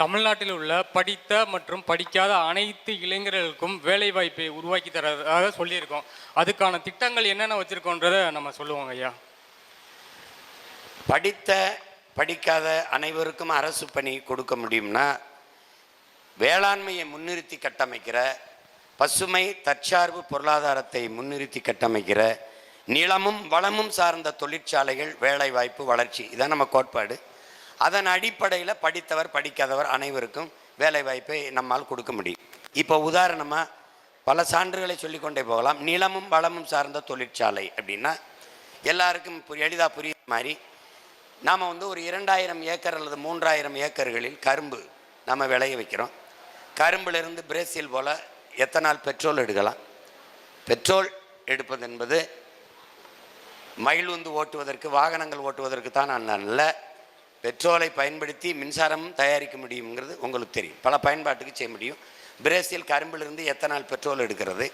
தமிழ்நாட்டில் உள்ள படித்த மற்றும் படிக்காத அனைத்து இளைஞர்களுக்கும் வேலை வாய்ப்பை உருவாக்கி தரதாக சொல்லியிருக்கோம். அதுக்கான திட்டங்கள் என்னென்ன வச்சுருக்கோன்றதை நம்ம சொல்லுவோங்க ஐயா. படித்த படிக்காத அனைவருக்கும் அரசு பணி கொடுக்க முடியும்னா வேளாண்மையை முன்னிறுத்தி கட்டமைக்கிற பசுமை தற்சார்பு பொருளாதாரத்தை முன்னிறுத்தி கட்டமைக்கிற நிலமும் வளமும் சார்ந்த தொழிற்சாலைகள் வேலைவாய்ப்பு வளர்ச்சி. இதான் நம்ம கோட்பாடு. அதன் அடிப்படையில் படித்தவர் படிக்காதவர் அனைவருக்கும் வேலைவாய்ப்பை நம்மால் கொடுக்க முடியும். இப்போ உதாரணமாக பல சான்றுகளை சொல்லிக்கொண்டே போகலாம். நிலமும் வளமும் சார்ந்த தொழிற்சாலை அப்படின்னா எல்லாருக்கும் எளிதாக புரியுற மாதிரி நாம் வந்து ஒரு இரண்டாயிரம் ஏக்கர் அல்லது மூன்றாயிரம் ஏக்கர்களில் கரும்பு நம்ம விளைய வைக்கிறோம். கரும்பிலிருந்து பிரேசில் போல் எத்தனால் பெட்ரோல் எடுக்கலாம். பெட்ரோல் எடுப்பது என்பது மயில் வந்து ஓட்டுவதற்கு வாகனங்கள் ஓட்டுவதற்கு தான் நான் நல்ல பெட்ரோலை பயன்படுத்தி மின்சாரம் தயாரிக்க முடியுங்கிறது உங்களுக்கு தெரியும். பல பயன்பாட்டுக்கு செய்ய முடியும். பிரேசில் கரும்பிலிருந்து எத்தனால் பெட்ரோல் எடுக்கிறது?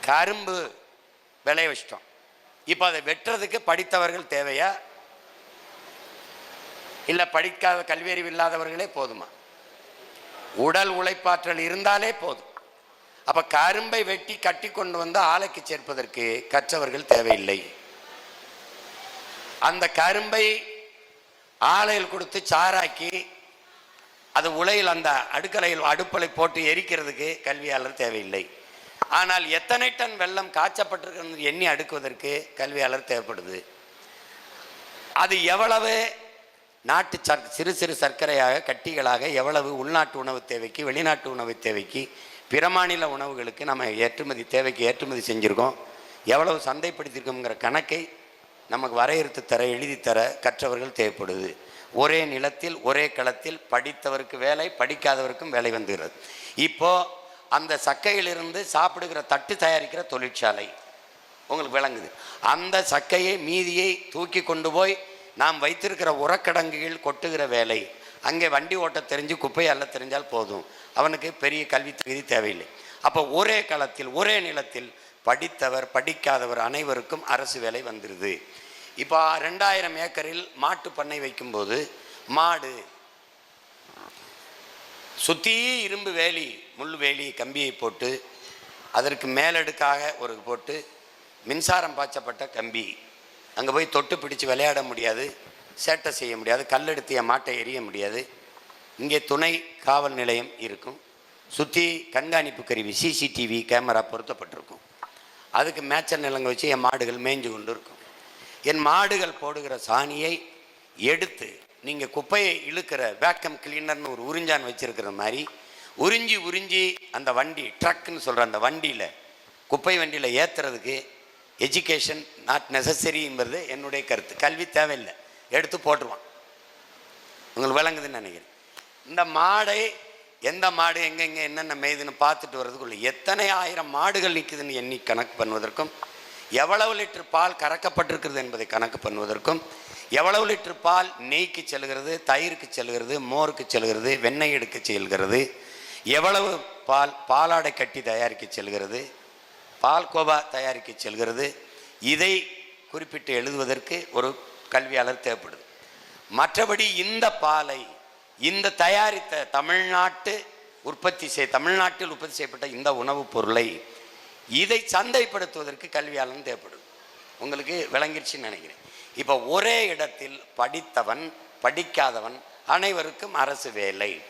கரும்பு விளைய வச்சிட்டோம். இப்போ அதை வெட்டுறதுக்கு படித்தவர்கள் தேவையா? இல்லை படிக்காத கல்வியறிவு இல்லாதவர்களே போதுமா? உடல் உழைப்பாற்றல் இருந்தாலே போதும். அப்போ கரும்பை வெட்டி கட்டி கொண்டு வந்து ஆலைக்கு சேர்ப்பதற்கு கற்றவர்கள் தேவையில்லை. அந்த கரும்பை ஆலையில் கொடுத்து சாராக்கி அது உலையில் அந்த அடுக்கலையில் அடுப்பலை போட்டு எரிக்கிறதுக்கு கல்வியாளர் தேவையில்லை. ஆனால் எத்தனை டன் வெள்ளம் காய்ச்சப்பட்டிருக்கிறது எண்ணி அடுக்குவதற்கு கல்வியாளர் தேவைப்படுது. அது எவ்வளவு? நாட்டு சர் சிறு சிறு சர்க்கரையாக கட்டிகளாக எவ்வளவு? உள்நாட்டு உணவு தேவைக்கு வெளிநாட்டு உணவு தேவைக்கு பிற மாநில உணவுகளுக்கு நம்ம ஏற்றுமதி தேவைக்கு ஏற்றுமதி செஞ்சுருக்கோம். எவ்வளவு சந்தைப்படுத்தியிருக்கோங்கிற கணக்கை நமக்கு வரையறுத்து தர எழுதி தர கற்றவர்கள் தேவைப்படுது. ஒரே நிலத்தில் ஒரே களத்தில் படித்தவருக்கு வேலை படிக்காதவருக்கும் வேலை வந்துகிறது இப்போது அந்த சக்கையிலிருந்து சாப்பிடுகிற தட்டு தயாரிக்கிற தொழிற்சாலை உங்களுக்கு விளங்குது. அந்த சக்கையை மீதியை தூக்கி கொண்டு போய் நாம் வைத்திருக்கிற உரக்கடங்குகள் கொட்டுகிற வேலை அங்கே வண்டி ஓட்ட தெரிஞ்சு குப்பை அல்ல தெரிஞ்சால் போதும். அவனுக்கு பெரிய கல்வி தகுதி தேவையில்லை. அப்போ ஒரே களத்தில் ஒரே நிலத்தில் படித்தவர் படிக்காதவர் அனைவருக்கும் அரசு வேலை வந்துடுது இப்போ ரெண்டாயிரம் ஏக்கரில் மாட்டு பண்ணை வைக்கும்போது மாடு சுற்றி இரும்பு வேலி முள் வேலி கம்பியை போட்டு அதற்கு மேலடுக்காக ஒரு போட்டு மின்சாரம் பாய்ச்சப்பட்ட கம்பி. அங்கே போய் தொட்டு பிடிச்சு விளையாட முடியாது சேட்டை செய்ய முடியாது கல்லெடுத்திய மாட்டை எரிய முடியாது. இங்கே துணை காவல் நிலையம் இருக்கும். சுற்றி கண்காணிப்பு கருவி சிசிடிவி கேமரா பொருத்தப்பட்டிருக்கும். அதுக்கு மேய்ச்சல் நிலங்க வச்சு என் மாடுகள் மேய்ஞ்சு கொண்டு இருக்கும். என் மாடுகள் போடுகிற சாணியை எடுத்து நீங்கள் குப்பையை இழுக்கிற வேக்கம் கிளீனர்னு ஒரு உறிஞ்சான் வச்சுருக்கிற மாதிரி உறிஞ்சி உறிஞ்சி அந்த வண்டி ட்ரக்குன்னு சொல்கிற அந்த வண்டியில் குப்பை வண்டியில் ஏற்றுறதுக்கு எஜுகேஷன் நாட் நெசசரிங்கிறது என்னுடைய கருத்து. கல்வி தேவையில்லை. எடுத்து போட்டுருவான். உங்களுக்கு விளங்குதுன்னு நினைக்கிறேன். இந்த மாடை எந்த மாடு எங்கெங்கே என்னென்ன மேய்துன்னு பார்த்துட்டு வர்றதுக்குள்ள எத்தனை ஆயிரம் மாடுகள் நிற்குதுன்னு எண்ணி கணக்கு பண்ணுவதற்கும் எவ்வளவு லிட்டர் பால் கறக்கப்பட்டிருக்கிறது என்பதை கணக்கு பண்ணுவதற்கும் எவ்வளவு லிட்டர் பால் நெய்க்கு செல்கிறது தயிருக்கு செல்கிறது மோருக்கு செல்கிறது வெண்ணெய் எடுக்க செல்கிறது எவ்வளவு பால் பாலாடை கட்டி தயாரிக்க செல்கிறது பால் கோபா தயாரிக்க செல்கிறது இதை குறிப்பிட்டு எழுதுவதற்கு ஒரு கல்வியாளர் தேவைப்படுது. மற்றபடி இந்த பாலை இந்த தயாரித்த தமிழ்நாட்டு உற்பத்தி செய் தமிழ்நாட்டில் உற்பத்தி செய்யப்பட்ட இந்த உணவுப் பொருளை இதை சந்தைப்படுத்துவதற்கு கல்வியாளன் தேவைப்படும். உங்களுக்கு விளங்கிருச்சுன்னு நினைக்கிறேன். இப்போ ஒரே இடத்தில் படித்தவன் படிக்காதவன் அனைவருக்கும் அரசு வேலை.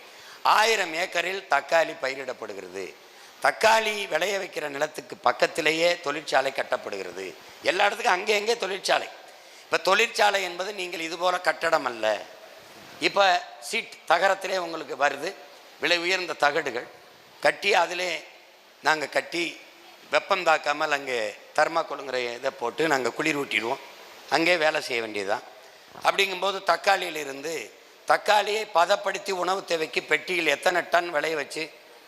ஆயிரம் ஏக்கரில் தக்காளி பயிரிடப்படுகிறது. தக்காளி விளைய வைக்கிற நிலத்துக்கு பக்கத்திலேயே தொழிற்சாலை கட்டப்படுகிறது. எல்லா இடத்துக்கும் அங்கே அங்கே தொழிற்சாலை. இப்போ தொழிற்சாலை என்பது நீங்கள் இதுபோல் கட்டடம் அல்ல. இப்போ சீட் தகரத்திலே உங்களுக்கு வருது. விலை உயர்ந்த தகடுகள். கட்டி அதிலே நாங்கள் கட்டி வெப்பம் தாக்காமல் அங்கே தர்மாக்கோளுங்கிற இதை போட்டு நாங்கள் குளிர் ஊட்டிடுவோம். அங்கே வேலை செய்ய வேண்டியதுதான். அப்படிங்கும்போது தக்காளியிலிருந்து தக்காளியை பதப்படுத்தி உணவு தேவைக்கு பெட்டியில் எத்தனை டன் விளைய வச்சு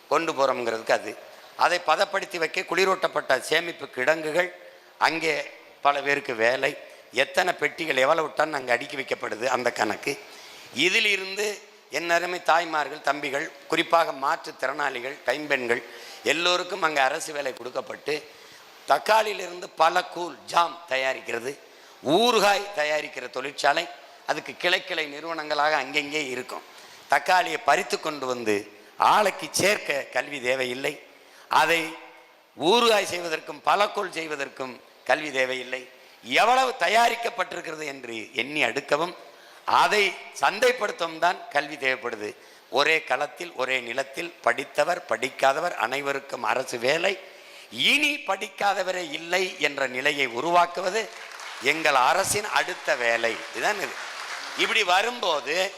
கொண்டு போகிறோங்கிறதுக்கு அது. அதை பதப்படுத்தி வைக்க குளிரூட்டப்பட்ட சேமிப்பு கிடங்குகள் அங்கே பல பேருக்கு வேலை. எத்தனை பெட்டிகள் எவ்வளவு டன் அங்கே அடுக்கி வைக்கப்படுது அந்த கணக்கு. இதிலிருந்து என் அருமை தாய்மார்கள் தம்பிகள் குறிப்பாக மாற்றுத்திறனாளிகள் கைம்பெண்கள் எல்லோருக்கும் அங்கே அரசு வேலை கொடுக்கப்பட்டு தக்காளியிலிருந்து பல கூல் ஜாம் தயாரிக்கிறது. ஊறுகாய் தயாரிக்கிற தொழிற்சாலை அதுக்கு கிளை கிளை நிறுவனங்களாக அங்கெங்கே இருக்கும். தக்காளியை பறித்து கொண்டு வந்து ஆளைக்கு சேர்க்க கல்வி தேவையில்லை. அதை ஊறுகாய் செய்வதற்கும் பலக்கோல் செய்வதற்கும் கல்வி தேவையில்லை. எவ்வளவு தயாரிக்கப்பட்டிருக்கிறது என்று எண்ணி அடுக்கவும் அதை சந்தைப்படுத்தும் தான் கல்வி தேவைப்படுது. ஒரே களத்தில் ஒரே நிலத்தில் படித்தவர் படிக்காதவர் அனைவருக்கும் அரசு வேலை. இனி படிக்காதவரே இல்லை என்ற நிலையை உருவாக்குவது எங்கள் அரசின் அடுத்த வேலை. இதுதான் இது. இப்படி வரும்போது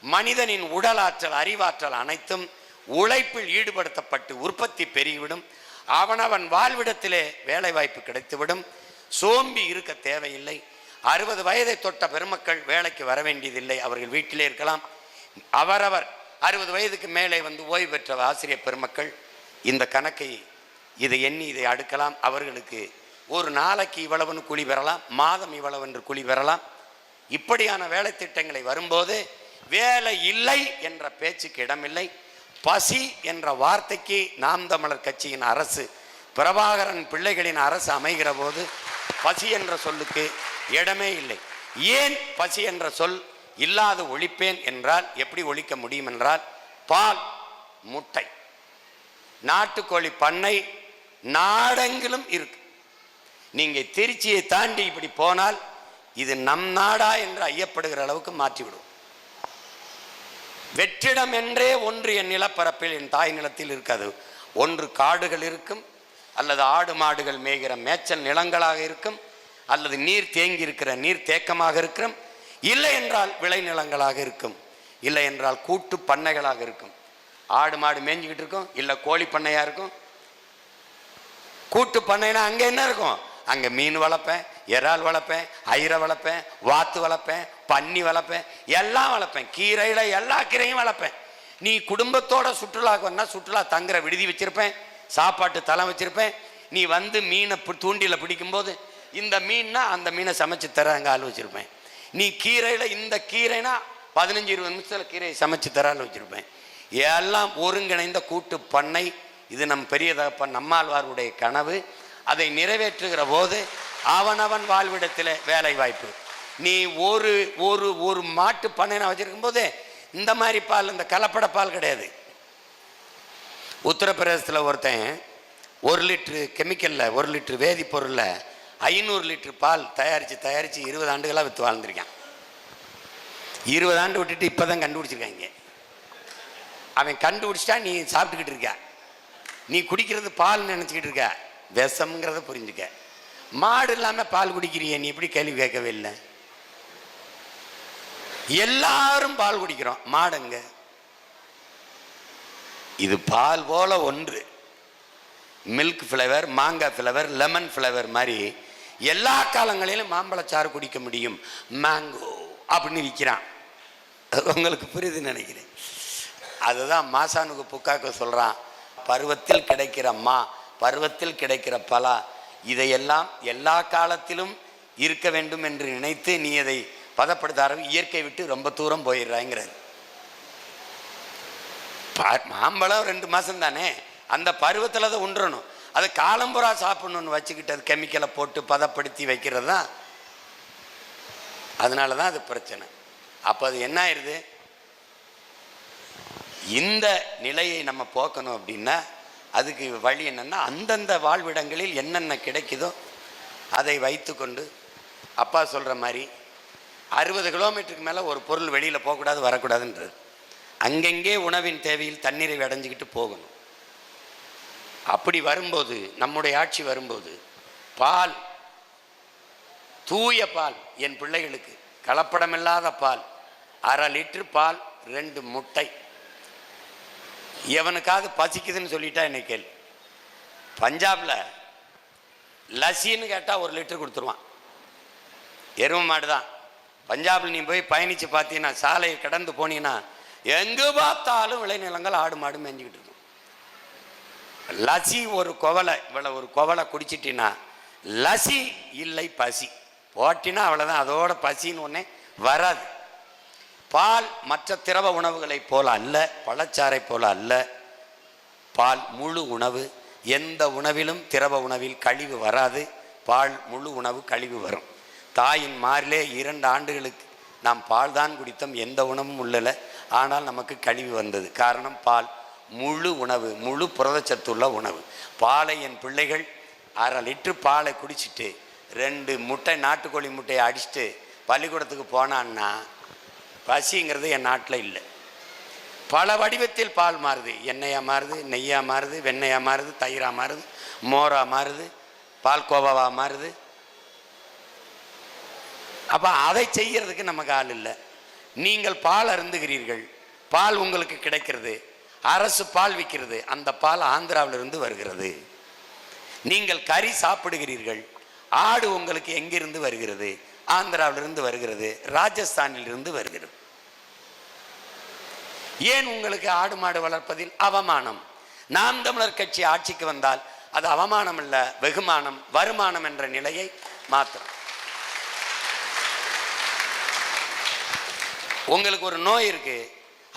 மனிதனின் உடலாற்றல் அறிவாற்றல் அனைத்தும் உழைப்பில் ஈடுபடுத்தப்பட்டு உற்பத்தி பெருகிவிடும். அவனவன் வாழ்விடத்திலே வேலைவாய்ப்பு கிடைத்துவிடும். சோம்பி இருக்க தேவையில்லை. அறுபது வயதை தொட்ட பெருமக்கள் வேலைக்கு வர வேண்டியதில்லை அவர்கள் வீட்டிலே இருக்கலாம். அவரவர் அறுபது வயதுக்கு மேலே வந்து ஓய்வு பெற்ற ஆசிரியர் பெருமக்கள் இந்த கணக்கை இதை எண்ணி இதை அடுக்கலாம். அவர்களுக்கு ஒரு நாளைக்கு இவ்வளவுன்னு கூலி பெறலாம் மாதம் இவ்வளவு என்று கூலி பெறலாம். இப்படியான வேலை திட்டங்களை வரும்போது வேலை இல்லை என்ற பேச்சுக்கு இடமில்லை. பசி என்ற வார்த்தைக்கு நாம் தமிழர் கட்சியின் அரசு பிரபாகரன் பிள்ளைகளின் அரசு அமைகிற போது பசி என்ற சொல்லுக்கு இடமே இல்லை. ஏன் பசி என்ற சொல் இல்லாது ஒழிப்பேன் என்றால் எப்படி ஒழிக்க முடியும் என்றால் பால் முட்டை. நாட்டுக்கோழி பண்ணை நாடெங்கிலும் இருக்கு. நீங்கள் திருச்சியை தாண்டி இப்படி போனால் இது நம் நாடா என்று ஐயப்படுகிற அளவுக்கு மாற்றிவிடும் வெற்றிடம் என்றே ஒன்று என் நிலப்பரப்பில் என் தாய் நிலத்தில் இருக்காது. ஒன்று காடுகள் இருக்கும் அல்லது ஆடு மாடுகள் மேய்கிற மேய்ச்சல் நிலங்களாக இருக்கும் அல்லது நீர் தேங்கி இருக்கிற நீர் தேக்கமாக இருக்கும் இல்லை என்றால் விளைநிலங்களாக இருக்கும். இல்லை என்றால் கூட்டு பண்ணைகளாக இருக்கும். ஆடு மாடு மேய்ஞ்சிக்கிட்டு இருக்கும். இல்லை கோழி பண்ணையாக இருக்கும். கூட்டு பண்ணைனா அங்கே என்ன இருக்கும்? அங்கே மீன் வளர்ப்பேன் இறால் வளர்ப்பேன் ஐரை வளர்ப்பேன் வாத்து வளர்ப்பேன் பன்னி வளர்ப்பேன் எல்லாம் வளர்ப்பேன். கீரையில் எல்லா கீரையும் வளர்ப்பேன். நீ குடும்பத்தோட சுற்றுலாவுக்கு வந்தால் சுற்றுலா தங்குற விடுதி வச்சுருப்பேன் சாப்பாட்டு தளம் வச்சுருப்பேன். நீ வந்து மீனை தூண்டியில் பிடிக்கும்போது இந்த மீன்னா அந்த மீனை சமைச்சு தர அங்கே ஆள் வச்சிருப்பேன். நீ கீரையில் இந்த கீரைனா பதினஞ்சு இருபது நிமிஷத்தில் கீரையை சமைச்சு தர ஆள் வச்சிருப்பேன். எல்லாம் ஒருங்கிணைந்த கூட்டு பண்ணை. இது நம் பெரிய தகப்பன் நம்மாழ்வாருடைய கனவு. அதை நிறைவேற்றுகிற போது அவனவன் வாழ்விடத்தில் வேலை வாய்ப்பு நீ ஒரு ஒரு ஒரு மாட்டு பண்ணைனை வச்சிருக்கும் போது இந்த மாதிரி பால் இந்த கலப்பட பால் கிடையாது. உத்தரப்பிரதேசத்தில் ஒருத்தன் ஒரு லிட்ரு கெமிக்கலில் ஒரு லிட்ரு வேதிப்பொருளில் ஐநூறு லிட்டர் பால் தயாரித்து தயாரித்து இருபது ஆண்டுகளாக விற்று வாழ்ந்திருக்கான். இருபது ஆண்டு விட்டுட்டு இப்போ தான் கண்டுபிடிச்சிருக்காங்க. அவன் கண்டுபிடிச்சிட்டா நீ சாப்பிட்டுக்கிட்டு இருக்க. நீ குடிக்கிறது பால் நினச்சிக்கிட்டு இருக்க. விஷம்ங்கிறத புரிஞ்சுக்க. மாடு இல்லாமல் பால் குடிக்கிறிய நீ எப்படி கேள்வி கேட்கவே இல்லை? எல்லாரும் பால் குடிக்கிறோம். மாடுங்க. இது பால் போல ஒன்று. மில்க் ஃப்ளேவர் மாங்காய் ஃப்ளேவர் லெமன் ஃப்ளேவர் மாதிரி எல்லா காலங்களிலும் மாம்பழச்சாறு குடிக்க முடியும். மேங்கோ அப்படின்னு விற்கிறான் உங்களுக்கு புரியுதுன்னு நினைக்கிறேன். அதுதான் மாசானுக்கு புக்காக்க சொல்கிறான் பருவத்தில் கிடைக்கிற மா பருவத்தில் கிடைக்கிற பலா இதையெல்லாம் எல்லா காலத்திலும் இருக்க வேண்டும் என்று நினைத்து நீ அதை பதப்படுத்த ஆரம்பி இயற்கை விட்டு ரொம்ப தூரம் போயிடுறாங்கிறார் மாம்பழம் ரெண்டு மாதம் தானே அந்த பருவத்தில் அதை உண்றணும் அதை காலம்புறா சாப்பிடணும்னு வச்சுக்கிட்டு அது கெமிக்கலை போட்டு பதப்படுத்தி வைக்கிறது தான். அதனால தான் அது பிரச்சனை. அப்போ அது என்ன ஆயிடுது? இந்த நிலையை நம்ம போக்கணும் அப்படின்னா அதுக்கு வழி என்னென்னா அந்தந்த வாழ்விடங்களில் என்னென்ன கிடைக்குதோ அதை வைத்துக்கொண்டு அப்பா சொல்கிற மாதிரி அறுபது கிலோமீட்டருக்கு மேலே ஒரு பொருள் வெளியில் போகக்கூடாது வரக்கூடாதுன்றது. அங்கங்கே உணவின் தேவையில் தண்ணீரை அடைஞ்சிக்கிட்டு போகணும். அப்படி வரும்போது நம்முடைய ஆட்சி வரும்போது பால் தூய பால் என் பிள்ளைகளுக்கு கலப்படமில்லாத பால் அரை லிட்டர் பால் ரெண்டு முட்டை. எவனுக்காவது பசிக்குதுன்னு சொல்லிட்டா என்னை கேள்வி பஞ்சாபில் லஸ்ஸின்னு கேட்டால் ஒரு லிட்டர் கொடுத்துருவான். எருமை மாடு தான் பஞ்சாபில் நீ போய் பயணித்து பார்த்தீங்கன்னா சாலையை கடந்து போனீங்கன்னா எங்கே பார்த்தாலும் விளைநிலங்கள் ஆடு மாடு மேய்ஞ்சிக்கிட்டு இருக்கும். லசி ஒரு குவலை இவ்வளோ ஒரு குவலை குடிச்சிட்டின்னா லசி இல்லை பசி. போட்டினா அவ்வளோதான் அதோட பசின்னு ஒன்றே வராது. பால் மற்ற திரவ உணவுகளைப் போல அல்ல பழச்சாறை போல அல்ல. பால் முழு உணவு எந்த உணவிலும் திரவ உணவில் கழிவு வராது பால் முழு உணவு கழிவு வரும். தாயின் மாறிலே இரண்டு ஆண்டுகளுக்கு நாம் பால் தான் குடித்தோம் எந்த உணவும் உள்ளல ஆனால் நமக்கு கழிவு வந்தது. காரணம் பால். முழு உணவு முழு புரதச்சத்துள்ள உணவு. பாலை என் பிள்ளைகள் அரை லிட்ரு பாலை குடிச்சிட்டு ரெண்டு முட்டை நாட்டுக்கோழி முட்டையை அடிச்சுட்டு பள்ளிக்கூடத்துக்கு போனான்னா பசிங்கிறது என் நாட்டில் இல்லை. பல வடிவத்தில் பால் மாறுது. எண்ணெயா மாறுது நெய்யாக மாறுது வெண்ணையாக மாறுது தயிராக மாறுது மோராக மாறுது பால் கோவாவாக மாறுது. அப்போ அதை செய்கிறதுக்கு நமக்கு ஆள் இல்லை. நீங்கள் பால் அருந்துகிறீர்கள். பால் உங்களுக்கு கிடைக்கிறது. அரசு பால் விற்கிறது அந்த பால் ஆந்திராவிலிருந்து வருகிறது. நீங்கள் கறி சாப்பிடுகிறீர்கள் ஆடு உங்களுக்கு எங்கிருந்து வருகிறது? ஆந்திராவிலிருந்து வருகிறது ராஜஸ்தானிலிருந்து வருகிறது. ஏன் உங்களுக்கு ஆடு மாடு வளர்ப்பதில் அவமானம்? நாம் தமிழர் கட்சி ஆட்சிக்கு வந்தால் அது அவமானம் அல்ல வெகுமானம் வருமானம் என்ற நிலையை மாற்றும் உங்களுக்கு ஒரு நோய் இருக்குது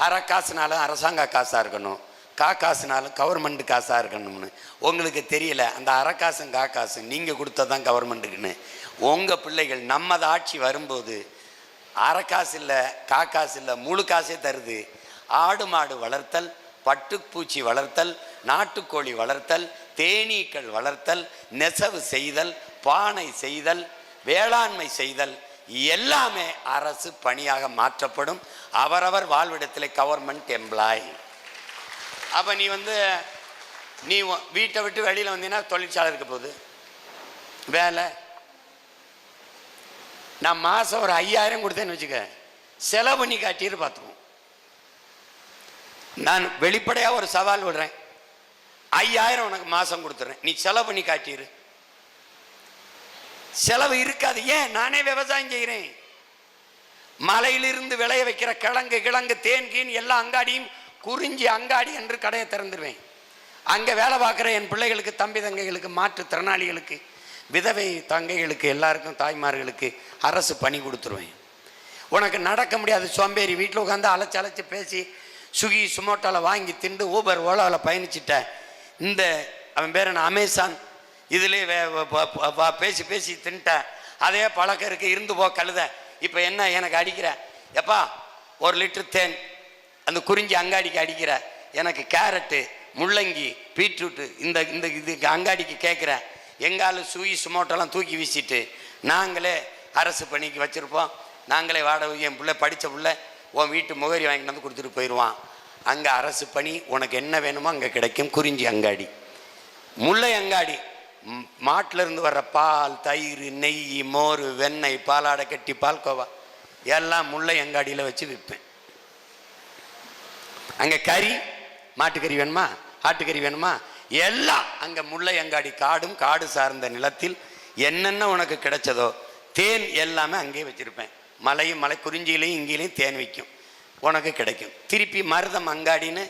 அரை காசுனாலும் அரசாங்க காசாக இருக்கணும். கா காசுனாலும் கவர்மெண்ட் காசாக இருக்கணும்னு. உங்களுக்கு தெரியல அந்த அரை காசும் கா காசும் நீங்கள் கொடுத்ததான் கவர்மெண்ட்டுக்குன்னு உங்கள் பிள்ளைகள் நம்மது ஆட்சி வரும்போது அரை காசு இல்லை கா காசு இல்லை முழு காசே தருது. ஆடு மாடு வளர்த்தல் பட்டுப்பூச்சி வளர்த்தல் நாட்டுக்கோழி வளர்த்தல் தேனீக்கள் வளர்த்தல் நெசவு செய்தல் பானை செய்தல் வேளாண்மை செய்தல் எல்லாமே அரசு பணியாக மாற்றப்படும். அவரவர் வாழ்விடத்தில் கவர்மெண்ட் எம்ப்ளாய் அப்போ நீ வந்து நீ வீட்டை விட்டு வெளியில் வந்தீங்கன்னா தொழிற்சாலை இருக்க போகுது. வேலை. நான் மாதம் ஒரு ஐயாயிரம் கொடுத்தேன்னு வச்சுக்க செலவு பண்ணி காட்டிட்டு பார்த்துக்குவோம் நான் வெளிப்படையாக ஒரு சவால் விடுறேன். ஐயாயிரம் உனக்கு மாதம் கொடுத்துறேன். நீ செலவு பண்ணி காட்டிடு செலவு இருக்காது. ஏன்? நானே விவசாயம் செய்கிறேன் மலையிலிருந்து விளைய வைக்கிற கிழங்கு கிழங்கு தேன் கீன் எல்லா அங்காடியும் குறிஞ்சி அங்காடி என்று கடையை திறந்துடுவேன் அங்கே வேலை பார்க்குற என் பிள்ளைகளுக்கு தம்பி தங்கைகளுக்கு மாற்றுத்திறனாளிகளுக்கு விதவை தங்கைகளுக்கு எல்லாருக்கும் தாய்மார்களுக்கு அரசு பணி கொடுத்துருவேன். உனக்கு நடக்க முடியாது சோம்பேறி. வீட்டில் உட்காந்து அலைச்சி அலைச்சி பேசி சுகி சுமோட்டோவில் வாங்கி திண்டு ஊபர் ஓலாவில் பயணிச்சிட்ட இந்த அவன் பேர் என்ன? அமேசான். இதுலேயே பேசி பேசி தின்ட்டேன் அதே பழக்கம் இருக்கு இருந்து போ கழுத. இப்போ என்ன எனக்கு அடிக்கிற? எப்பா ஒரு லிட்டர் தேன் அந்த குறிஞ்சி அங்காடிக்கு அடிக்கிற? எனக்கு கேரட்டு முள்ளங்கி பீட்ரூட்டு இந்த இந்த இதுக்கு அங்காடிக்கு கேட்குற எங்கால சுயி சுமோட்டெல்லாம் தூக்கி வீசிட்டு நாங்களே அரசு பணிக்கு வச்சுருப்போம். நாங்களே வாடகை என் பிள்ளை படித்த பிள்ளை உன் வீட்டு முகரி வாங்கிட்டு வந்து கொடுத்துட்டு போயிடுவான் அங்கே அரசு பணி உனக்கு என்ன வேணுமோ அங்கே கிடைக்கும் குறிஞ்சி அங்காடி. முல்லை அங்காடி மாட்டிலிருந்து வர்ற பால் தயிர் நெய் மோர் வெண்ணெய் பாலாடை கட்டி பால்கோவா எல்லாம் முல்லை அங்காடியில் வச்சு விற்பேன் அங்கே கறி மாட்டுக்கறி வேணுமா? ஆட்டுக்கறி வேணுமா? எல்லாம் அங்கே முல்லை அங்காடி காடும் காடு சார்ந்த நிலத்தில் என்னென்ன உனக்கு கிடைச்சதோ தேன் எல்லாமே அங்கேயே வச்சுருப்பேன். மலையும் மலை குறிஞ்சியிலையும் இங்கேயும் தேன் விற்கும் உனக்கு கிடைக்கும். திருப்பி மருதம் அங்காடின்னு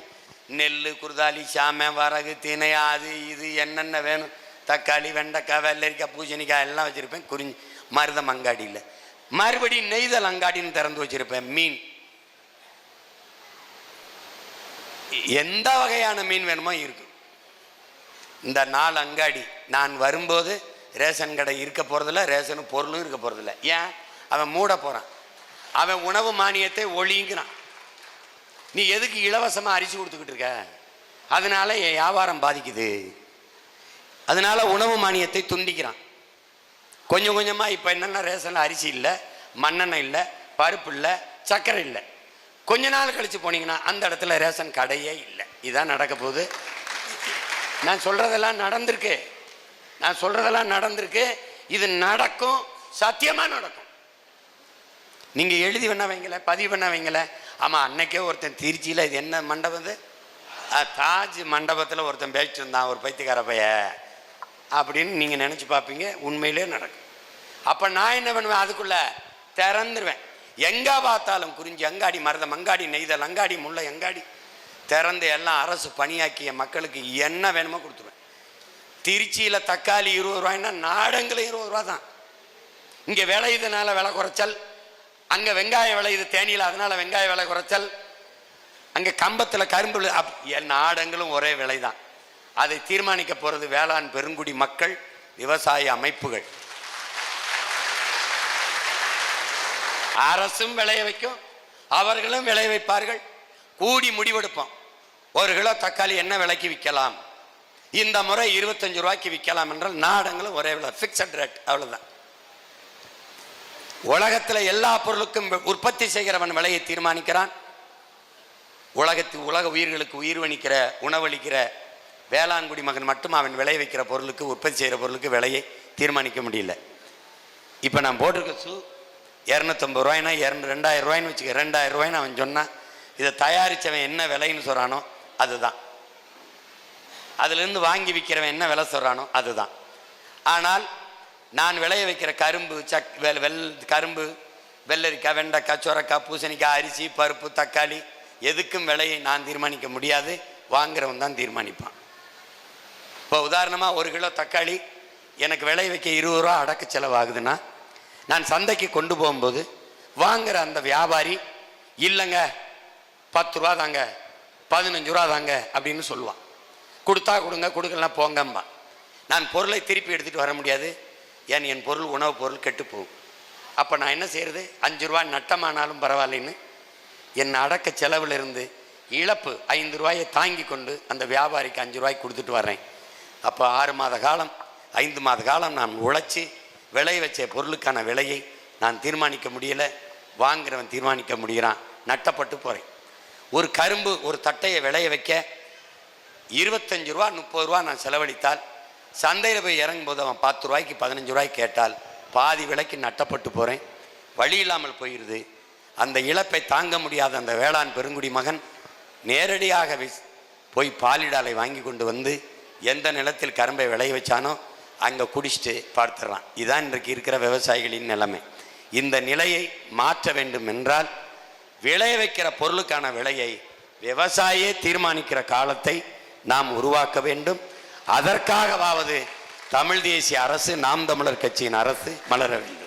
நெல் குருதாலி சாமை வரகு தினை அது இது என்னென்ன வேணும்? தக்காளி வெண்டைக்காய் வெள்ளரிக்காய் பூசணிக்காய் எல்லாம் வச்சுருப்பேன். குறிஞ்சி மருதம் அங்காடியில் மறுபடியும் நெய்தல் அங்காடின்னு திறந்து வச்சுருப்பேன் மீன். எந்த வகையான மீன் வேணுமோ இருக்கும் இந்த நாலு அங்காடி நான் வரும்போது ரேஷன் கடை இருக்க போகிறதில்ல ரேஷனும் பொருளும் இருக்க போகிறதில்ல ஏன்? அவன் மூட போகிறான் அவன் உணவு மானியத்தை ஒழிங்கிறான் நீ எதுக்கு இலவசமாக அரிசி கொடுத்துக்கிட்டு இருக்க? அதனால என் வியாபாரம் பாதிக்குது. அதனால உணவு மானியத்தை துண்டிக்கிறான். கொஞ்சம் கொஞ்சமாக இப்போ என்னென்ன ரேஷனில் அரிசி இல்லை மண்ணெண்ணெய் இல்லை பருப்பு இல்லை சர்க்கரை இல்லை. கொஞ்ச நாள் கழித்து போனீங்கன்னா அந்த இடத்துல ரேஷன் கடையே இல்லை. இதான் நடக்க போகுது. நான் சொல்கிறதெல்லாம் நடந்திருக்கு. நான் சொல்கிறதெல்லாம் நடந்திருக்கு. இது நடக்கும். சத்தியமாக நடக்கும். நீங்கள் எழுதி பண்ண வைங்கள பதிவு பண்ண வைங்கள ஆமாம் அன்னைக்கே ஒருத்தன் திருச்சியில் இது என்ன மண்டபம் இது? தாஜ் மண்டபத்தில் ஒருத்தன் பேசிட்டு இருந்தான் ஒரு பைத்தியக்கார பையன். அப்படின்னு நீங்கள் நினச்சி பார்ப்பீங்க உண்மையிலே நடக்கும். அப்போ நான் என்ன பண்ணுவேன்? அதுக்குள்ளே திறந்துருவேன். எங்கே பார்த்தாலும் குறிஞ்சி அங்காடி மருதம் அங்காடி நெய்தல் அங்காடி முல்லை அங்காடி திறந்து எல்லாம் அரசு பணியாக்கிய மக்களுக்கு என்ன வேணுமோ கொடுத்துருவேன். திருச்சியில் தக்காளி இருபது ரூபாய்னா நாடங்களும் இருபது ரூபா தான். இங்கே விளையுதுனால விலை குறைச்சல். அங்கே வெங்காயம் விளையுது தேனியில் அதனால் வெங்காய விலை குறைச்சல். அங்கே கம்பத்தில் கரும்பு அப் நாடங்களும் ஒரே விலை தான் அதை தீர்மானிக்க போகிறது வேளாண் பெருங்குடி மக்கள் விவசாய அமைப்புகள். அரசும் விளைய வைக்கும் அவர்களும் விளைய வைப்பார்கள். கூடி முடிவெடுப்போம். ஒரு கிலோ தக்காளி என்ன விலைக்கு விற்கலாம்? இந்த முறை இருபத்தஞ்சு ரூபாய்க்கு விற்கலாம் என்றால் நாடங்களும் ஒரே விலை ஃபிக்ஸட் ரேட் அவ்வளோதான் உலகத்தில் எல்லா பொருளுக்கும் உற்பத்தி செய்கிறவன் விலையை தீர்மானிக்கிறான். உலகத்து உலக உயிர்களுக்கு உயிர்வணிக்கிற உணவளிக்கிற வேளாண்குடி மகன் மட்டும் அவன் விளைய வைக்கிற பொருளுக்கு உற்பத்தி செய்கிற பொருளுக்கு விலையை தீர்மானிக்க முடியல. இப்போ நான் போட்டிருக்க ஷூ இரநூத்தம்பது ரூபாய்னா இரண்டு ரெண்டாயிரம் ரூபாய்னு வச்சுக்க ரெண்டாயிரம் ரூபாய்னு அவன் சொன்னான் இதை தயாரித்தவன் என்ன விலைன்னு சொல்கிறானோ அதுதான். அதுலேருந்து வாங்கி விற்கிறவன் என்ன விலை சொல்கிறானோ அதுதான். ஆனால் நான் விளைய வைக்கிற கரும்பு சக் வெல் வெல் கரும்பு வெள்ளரிக்காய் வெண்டைக்காய் சுரக்காய் பூசணிக்காய் அரிசி பருப்பு தக்காளி எதுக்கும் விலையை நான் தீர்மானிக்க முடியாது. வாங்குறவன் தான் தீர்மானிப்பான். இப்போ உதாரணமாக ஒரு கிலோ தக்காளி எனக்கு விளைய வைக்க இருபது ரூபா அடக்க செலவாகுதுன்னா நான் சந்தைக்கு கொண்டு போகும்போது வாங்குற அந்த வியாபாரி இல்லைங்க பத்து ரூபா தாங்க பதினஞ்சு ரூபா தாங்க அப்படின்னு சொல்லுவான். கொடுத்தா கொடுங்க கொடுக்கலாம் போங்கம்பா நான் பொருளை திருப்பி எடுத்துகிட்டு வர முடியாது. ஏன் என் பொருள் உணவுப் பொருள் கெட்டு போகும். அப்போ நான் என்ன செய்கிறது அஞ்சு ரூபா நட்டமானாலும் பரவாயில்லைன்னு என் அடக்க செலவிலிருந்து இழப்பு ஐந்து ரூபாயை தாங்கி கொண்டு அந்த வியாபாரிக்கு அஞ்சு ரூபாய்க்கு கொடுத்துட்டு வரேன் அப்போ ஆறு மாத காலம் ஐந்து மாத காலம் நான் உழைச்சி விளைய வச்ச பொருளுக்கான விலையை நான் தீர்மானிக்க முடியல. வாங்குறவன் தீர்மானிக்க முடிகிறான் நட்டப்பட்டு போகிறேன் ஒரு கரும்பு ஒரு தட்டையை விளைய வைக்க இருபத்தஞ்சு ரூபா முப்பது ரூபா நான் செலவழித்தால் சந்தையில் போய் இறங்கும்போது அவன் பத்து ரூபாய்க்கு பதினஞ்சு ரூபாய்க்கு கேட்டால் பாதி விலைக்கு நட்டப்பட்டு போகிறேன் வழி இல்லாமல் போயிடுது அந்த இழப்பை தாங்க முடியாத அந்த வேளாண் பெருங்குடி மகன் நேரடியாக போய் பாலிடாலை வாங்கி கொண்டு வந்து எந்த நிலத்தில் கரும்பை விளைய வச்சானோ அங்கே குடிச்சிட்டு பார்த்துடுறான் இதான் இன்றைக்கு இருக்கிற விவசாயிகளின் நிலைமை. இந்த நிலையை மாற்ற வேண்டும் என்றால் விளைய வைக்கிற பொருளுக்கான விலையை விவசாயியே தீர்மானிக்கிற காலத்தை நாம் உருவாக்க வேண்டும். அதற்காகவாவது தமிழ் தேசிய அரசு நாம் தமிழர் கட்சியின் அரசு மலர வேண்டும்.